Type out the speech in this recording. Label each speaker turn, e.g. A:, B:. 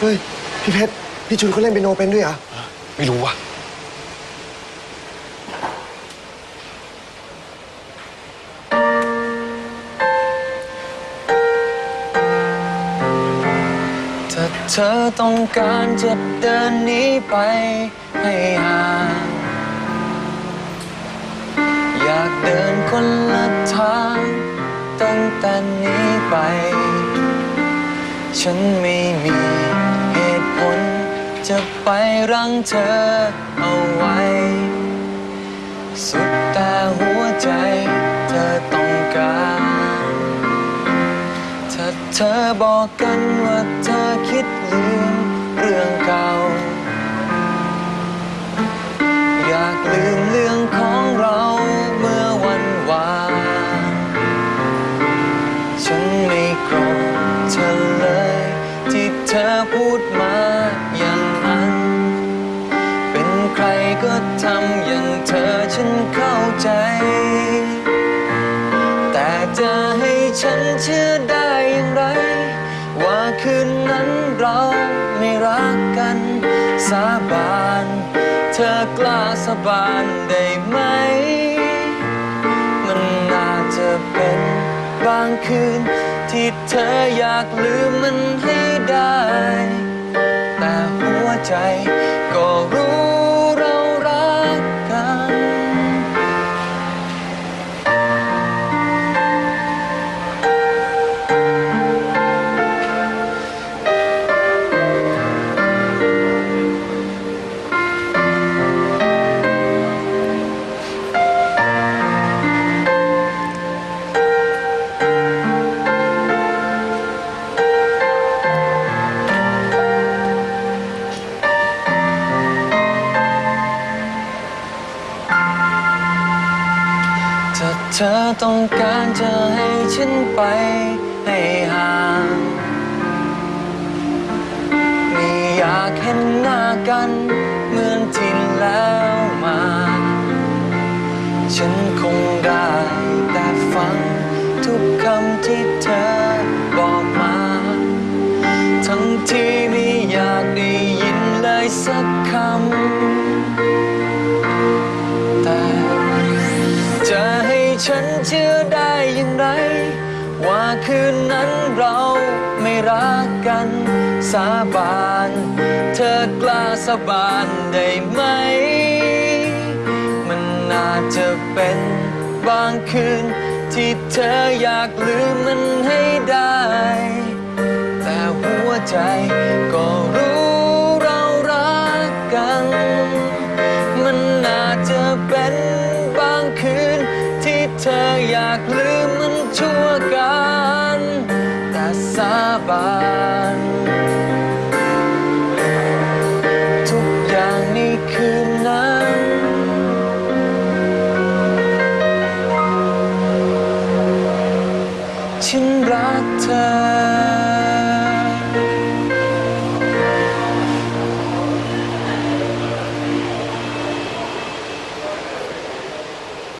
A: เฮ้ย พี่เพชร พี่ชุนเขาเล่นเปียโนเป็นด้วยเหรอ
B: ไม่รู้ว่ะ
C: ถ้าเธอต้องการจะเดินหนีไปให้ห่างอยากเดินคนละทางตั้งแต่นี้ไป ฉันไม่มี คน จะไปรั้งเธอเอาไว้ สุดแต่หัวใจเธอต้องการ ถ้าเธอบอกกันว่าเธอคิดลืมเรื่องเก่า พูดมาอย่างนั้น เป็นใครก็ทำอย่างเธอฉันเข้าใจ แต่จะให้ฉันเชื่อได้อย่างไร ว่าคืนนั้นเราไม่รักกัน สาบาน เธอกล้าสาบานได้ไหม มันน่าจะเป็นบางคืน ที่เธออยากลืมมันให้ได้ แต่หัวใจก็รู้ ธอต้องการจะให้ฉันไปให้ห่างไม่อยากเห็นหน้ากันเหมือนที่แล้วมา ฉันคงได้แต่ฟังทุกคำที่เธอบอกมา ทั้งที่ไม่อยากได้ยินเลยสักคำ ไม่รักกัน สาบาน เธอกล้าสาบานได้ไหม มันน่าจะเป็นบางคืน ที่เธออยากลืมมันให้ได้ แต่หัวใจก็รู้เรารักกัน มันน่าจะเป็นบางคืน ที่เธออยากลืมมันชั่วกัน บาน ทุกอย่างในคืนนั้น ฉันรักเธอ